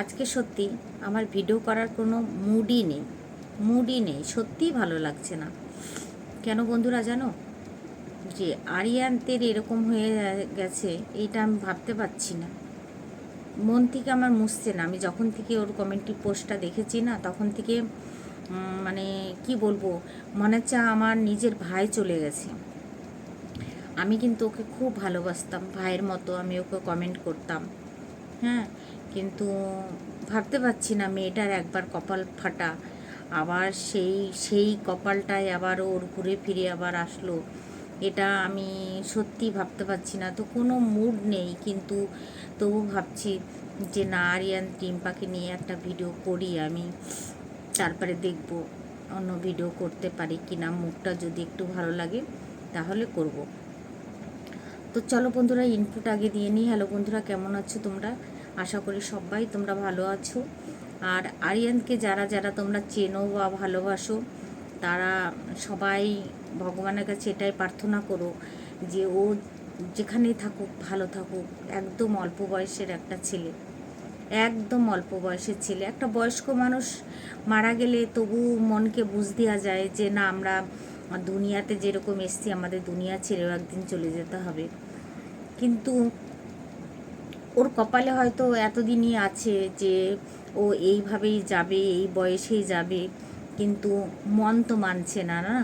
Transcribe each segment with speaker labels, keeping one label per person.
Speaker 1: আজকে সত্যি আমার ভিডিও করার কোনো মুডই নেই মুডই নেই, সত্যিই ভালো লাগছে না। কেন বন্ধুরা জানো? যে আরিয়ান্তের এরকম হয়ে গেছে এইটা আমি ভাবতে পারছি না। মন থেকে আমার মুছছে না। আমি যখন থেকে ওর কমেন্ট্রি পোস্টটা দেখেছি না, তখন থেকে মানে কি বলব, মনে হচ্ছে আমার নিজের ভাই চলে গেছে। আমি কিন্তু ওকে খুব ভালোবাসতাম, ভাইয়ের মতো আমি ওকে কমেন্ট করতাম। হ্যাঁ কিন্তু ভাবতে পারছি না মেয়েটার একবার কপাল ফাটা। আবার সেই সেই কপালটাই আবার ওর ঘুরে ফিরে আবার আসলো। এটা আমি সত্যি ভাবতে পারছি না। তো কোনো মুড নেই, কিন্তু তবু ভাবছি যে না, আরিয়ান টিম্পাকে নিয়ে একটা ভিডিও করি আমি। তারপরে দেখব অন্য ভিডিও করতে পারি কি না মুখটা যদি একটু ভালো লাগে, তাহলে করব। তো চলো বন্ধুরা ইনপুট আগে দিয়ে নিই। হ্যালো বন্ধুরা, কেমন আছো তোমরা? আশা করি সবাই তোমরা ভালো আছো। আর আরিয়ানকে যারা যারা তোমরা চেনো বা ভালোবাসো, তারা সবাই ভগবানের কাছে এটাই প্রার্থনা করো যে ও যেখানেই থাকুক, ভালো থাকুক, একদম অল্প বয়সের একটা ছেলে। একদম অল্প বয়সের ছেলে। একটা বয়স্ক মানুষ মারা গেলে তবু মনকে বুঝ দেওয়া যায় যে না, আমরা দুনিয়াতে যেরকম এসছি, আমাদের দুনিয়া ছেড়েও একদিন চলে যেতে হবে। কিন্তু ওর কপালে হয়তো এতদিনই আছে যে ও এইভাবেই যাবে, এই বয়সেই যাবে, কিন্তু মন তো মানছে না না?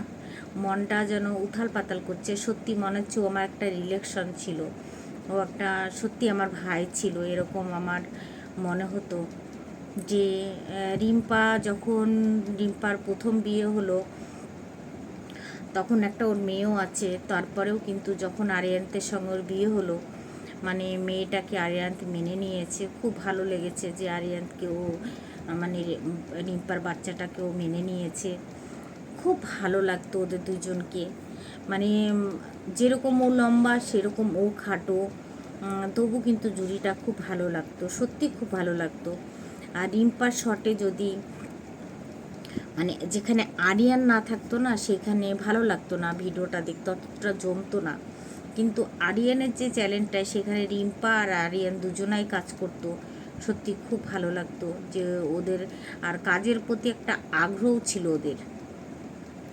Speaker 1: মনটা যেন উথাল পাতাল করছে। সত্যি মনে হচ্ছে আমার একটা রিলেকশন ছিল। ও একটা সত্যি আমার ভাই ছিল, এরকম আমার মনে হতো যে রিম্পা যখন রিম্পার প্রথম বিয়ে হলো, তখন একটা ওর মেয়েও আছে, তারপরেও কিন্তু যখন আরিয়ান্তের সঙ্গে ওর বিয়ে হলো মানে মেয়েটাকে আরিয়ান্ত মেনে নিয়েছে। খুব ভালো লেগেছে যে আরিয়ান্তকে ও মানে রিম্পার বাচ্চাটাকে ও মেনে নিয়েছে। খুব ভালো লাগতো ওদের দুজনকে। মানে যেরকম ও লম্বা, সেরকম ও খাটো তবু কিন্তু জুড়িটা খুব ভালো লাগতো। সত্যি খুব ভালো লাগতো। আর রিম্পার শটে যদি মানে যেখানে আরিয়ান না থাকতো না, সেখানে ভালো লাগতো না ভিডিওটা দেখতে, অতটা জমতো না। কিন্তু আরিয়ানের যে চ্যালেঞ্জটা, সেখানে রিম্পা আর আরিয়ান দুজনাই কাজ করতো। সত্যি খুব ভালো লাগতো যে ওদের আর কাজের প্রতি একটা আগ্রহ ছিল ওদের।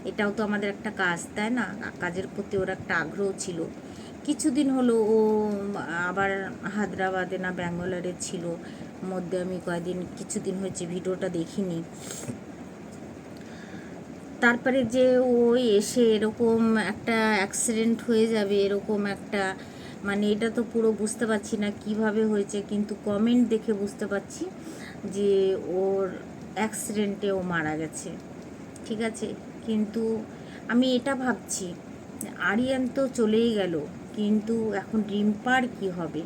Speaker 1: এটাও তো আমাদের একটা কাজ, তাই না? কাজের প্রতি ওর একটা আগ্রহ ছিল। কিছুদিন হলো ও আবার হায়দ্রাবাদে না ব্যাঙ্গালোরে ছিল। মধ্যে আমি কয়েকদিন, কিছুদিন হয়েছে, ভিডিওটা দেখিনি। তারপরে যে ও এসে এরকম একটা অ্যাক্সিডেন্ট হয়ে যাবে, এরকম একটা মানে এটা তো পুরো বুঝতে পারছি না কীভাবে হয়েছে, কিন্তু কমেন্ট দেখে বুঝতে পারছি যে ওর অ্যাক্সিডেন্টে ও মারা গেছে। ঠিক আছে? কিন্তু আমি এটা ভাবছি, আরিয়ান তো চলেই গেল, কিন্তু এখন রিম্পার কি হবে?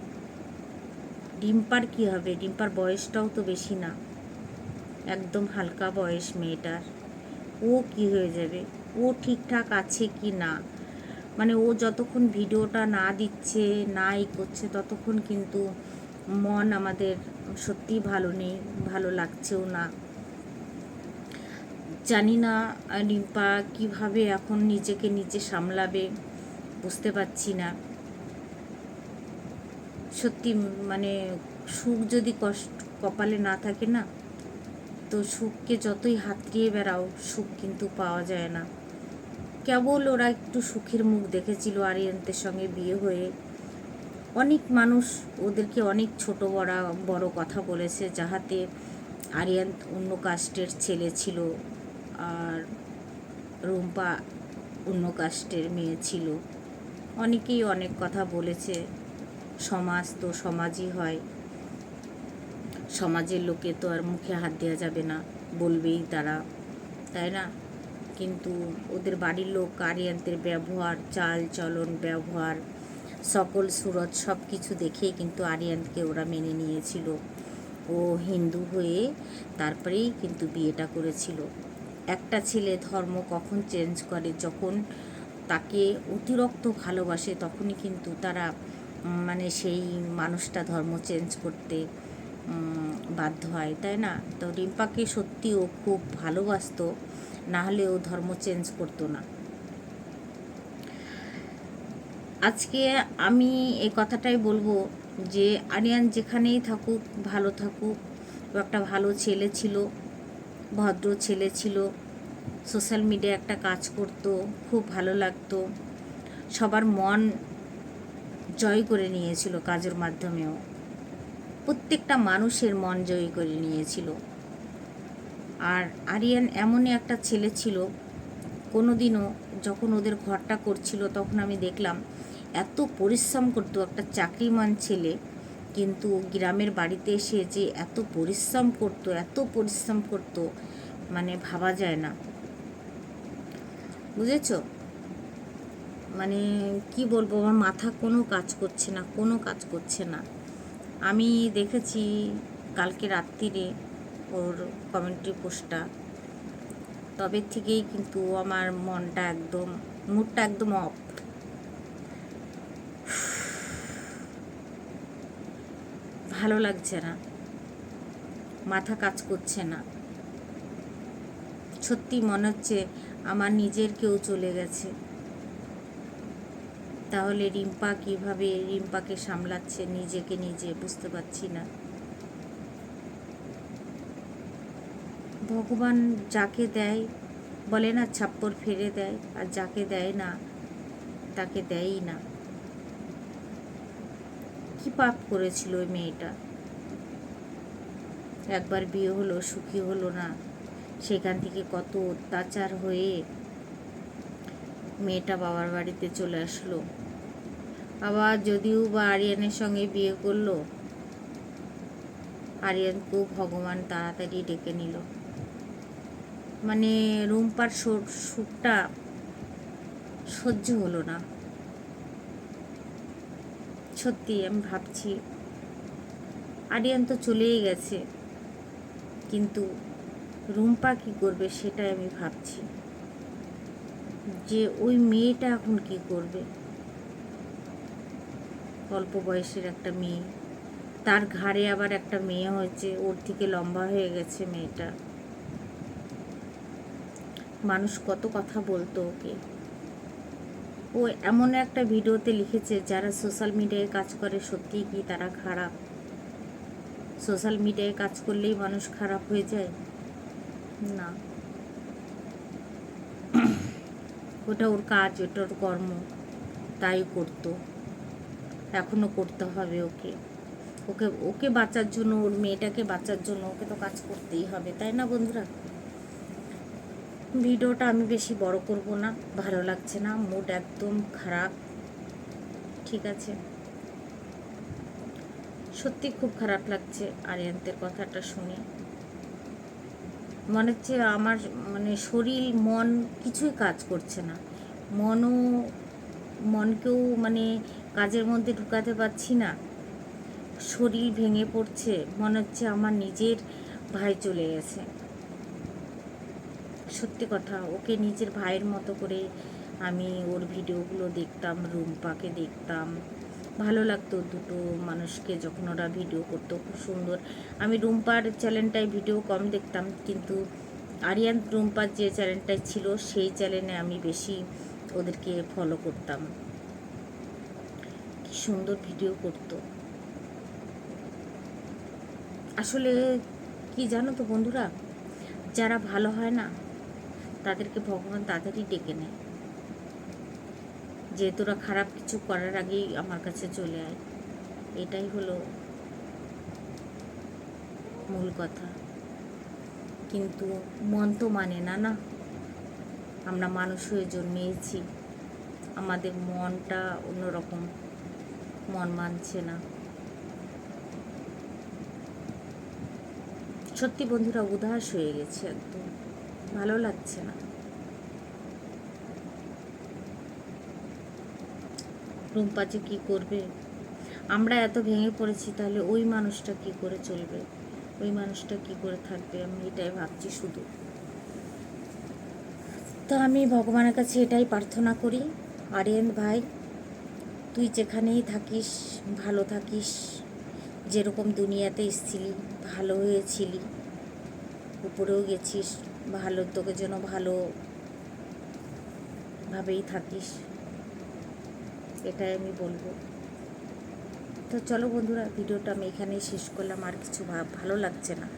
Speaker 1: রিম্পার কি হবে? রিম্পার বয়সটাও তো বেশি না। একদম হালকা বয়স মেয়েটার। ও কি হয়ে যাবে? ও ঠিকঠাক আছে কি না? মানে ও যতক্ষণ ভিডিওটা না দিচ্ছে, না ই করছে, ততক্ষণ কিন্তু মন আমাদের সত্যি ভালো নেই, ভালো লাগছেও না। জানি না, রিম্পা কীভাবে এখন নিজেকে নিজে সামলাবে, বুঝতে পারছি না। সত্যি মানে সুখ যদি কষ্ট, কপালে না থাকে না তো সুখকে যতই হাতড়িয়ে বেড়াও, সুখ কিন্তু পাওয়া যায় না। কেবল ওরা একটু সুখের মুখ দেখেছিল আরিয়ান্তের সঙ্গে বিয়ে হয়ে। অনেক মানুষ ওদেরকে অনেক ছোট বড় বড় কথা বলেছে, যাহাতে আরিয়ান্ত অন্য কাস্টের ছেলে ছিল আর রুম্পা অন্য কাস্টের মেয়ে ছিল। অনেকেই অনেক কথা বলেছে, সমাজ তো সমাজই হয়। সমাজের লোকে তো আর মুখে হাত দেওয়া যাবে না, বলবেই তারা, তাই না? কিন্তু ওদের বাড়ির লোক, আরিয়ানদের ব্যবহার, চাল চলন ব্যবহার, সকল সুরত সব কিছু দেখেই কিন্তু আরিয়ানকে ওরা মেনে নিয়েছিল। ও হিন্দু হয়ে তারপরেই কিন্তু বিয়েটা করেছিল। একটা ছেলে ধর্ম কখন চেঞ্জ করে, যখন তাকে অতিরিক্ত ভালোবাসে, তখনই কিন্তু তারা মানে সেই মানুষটা ধর্ম চেঞ্জ করতে বাধ্য হয়, তাই না? তো রিম্পাকে সত্যি ও খুব ভালোবাসতো না হলে ও ধর্ম চেঞ্জ করতো না। আজকে আমি এই কথাটাই বলব যে, আরিয়ান যেখানেই থাকুক, ভালো থাকুক একটা ভালো ছেলে ছিল, ভদ্র ছেলে ছিল সোশ্যাল মিডিয়ায় একটা কাজ করতো, খুব ভালো লাগতো, সবার মন জয় করে নিয়েছিল কাজের মাধ্যমেও। প্রত্যেকটা মানুষের মন জয়ী করে নিয়েছিল। আর আরিয়ান এমনই একটা ছেলে ছিল কোনো দিনও যখন ওদের ঘরটা করছিল তখন আমি দেখলাম এত পরিশ্রম করতো একটা চাকরিমান ছেলে, কিন্তু গ্রামের বাড়িতে এসে যে এত পরিশ্রম করতো, এত পরিশ্রম করতো মানে ভাবা যায় না। বুঝেছ? মানে কি বলব, আমার মাথা কোনো কাজ করছে না, কোনো কাজ করছে না। আমি দেখেছি কালকে রাত্রিরে ওর কমেন্ট্রি পোস্টটা তবে থেকেই কিন্তু আমার মনটা একদম মুডটা একদম অফ ভালো লাগছে না। মাথা কাজ করছে না। সত্যি মনে হচ্ছে আমার নিজের কেউ চলে গেছে। তাহলে রিম্পা কীভাবে রিম্পাকে সামলাচ্ছে? নিজেকে নিজে বুঝতে পারছি না। ভগবান যাকে দেয়, বলে না ছাপ্পর ফেরে দেয়, আর যাকে দেয় না, তাকে দেয়ই না। কি পাপ করেছিল ওই মেয়েটা? একবার বিয়ে হলো, সুখী হলো না। সেখান থেকে কত অত্যাচার হয়ে মেয়েটা বাবার বাড়িতে চলে আসলো। আবার যদিও বা আরিয়ানের সঙ্গে বিয়ে করল আরিয়ানকেও ভগবান তাড়াতাড়ি ডেকে নিল। মানে রুম্পার সুরটা সহ্য হলো না। সত্যি আমি ভাবছি, আরিয়ান তো চলেই গেছে, কিন্তু রুম্পা কি করবে সেটাই আমি ভাবছি। যে ওই মেয়েটা এখন কি করবে? অল্প বয়সের একটা মেয়ে। তার ঘাড়ে আবার একটা মেয়ে হয়েছে, ওর থেকে লম্বা হয়ে গেছে মেয়েটা। মানুষ কত কথা বলতো ওকে। ও এমন একটা ভিডিওতে লিখেছে, যারা সোশ্যাল মিডিয়ায় কাজ করে সত্যিই কি তারা খারাপ? সোশ্যাল মিডিয়ায় কাজ করলেই মানুষ খারাপ হয়ে যায়? না। ওটা ওর কাজ, ওটা ওর কর্ম। তাই করতো। এখনও করতে হবে ওকে। ওকে ওকে বাঁচার জন্য, ওর মেয়েটাকে বাঁচার জন্য ওকে তো কাজ করতেই হবে, তাই না বন্ধুরা? ভিডিওটা আমি বেশি বড় করব না, ভালো লাগছে না মুড একদম খারাপ, ঠিক আছে? সত্যি খুব খারাপ লাগছে আরিয়ান্তের কথাটা শুনে। মনে হচ্ছে আমার মানে শরীর, মন কিছুই কাজ করছে না। মনও মনকেও মানে কাজের মধ্যে ঢুকাতে পারছি না। শরীর ভেঙে পড়ছে, মনে হচ্ছে আমার নিজের ভাই চলে গেছে। সত্যি কথা, ওকে নিজের ভাইয়ের মতো করে আমি ওর ভিডিওগুলো দেখতাম, রুম্পাকে দেখতাম। ভালো লাগতো দুটো মানুষকে যখন ওরা ভিডিও করতো, খুব সুন্দর। আমি রুম্পার চ্যানেলটায় ভিডিও কম দেখতাম, কিন্তু আরিয়ান রুম্পার যে চ্যানেলটায় ছিল, সেই চ্যানেলে আমি বেশি ওদেরকে ফলো করতাম। কি সুন্দর ভিডিও করতো। আসলে কি জানো তো বন্ধুরা, যারা ভালো হয় না, তাদেরকে ভগবান তাদেরই ডেকে নেয়। যে তোরা খারাপ কিছু করার আগেই আমার কাছে চলে আয়, এটাই হলো মূল কথা। কিন্তু মন তো মানে না না? আমরা মানুষ হয়ে জন্মিয়েছি, আমাদের মনটা অন্যরকম, মন মানছে না। সত্যি বন্ধুরা, উদাস হয়ে গেছে একদম, ভালো লাগছে না। রুম্পা যে কী করবে? আমরা এত ভেঙে পড়েছি, তাহলে ওই মানুষটা কি করে চলবে? ওই মানুষটা কি করে থাকবে? আমি এটাই ভাবছি শুধু। তো আমি ভগবানের কাছে এটাই প্রার্থনা করি। আরিয়ান ভাই, তুই যেখানেই থাকিস, ভালো থাকিস, যেরকম দুনিয়াতে এসছিলি, ভালো হয়েছিলি, উপরেও গেছিস, ভালো, তোকে যেন ভালো ভাবেই থাকিস, এটাই আমি বলব। তো চলো বন্ধুরা, ভিডিওটা আমি এখানেই শেষ করলাম, আর কিছু ভালো লাগছে না।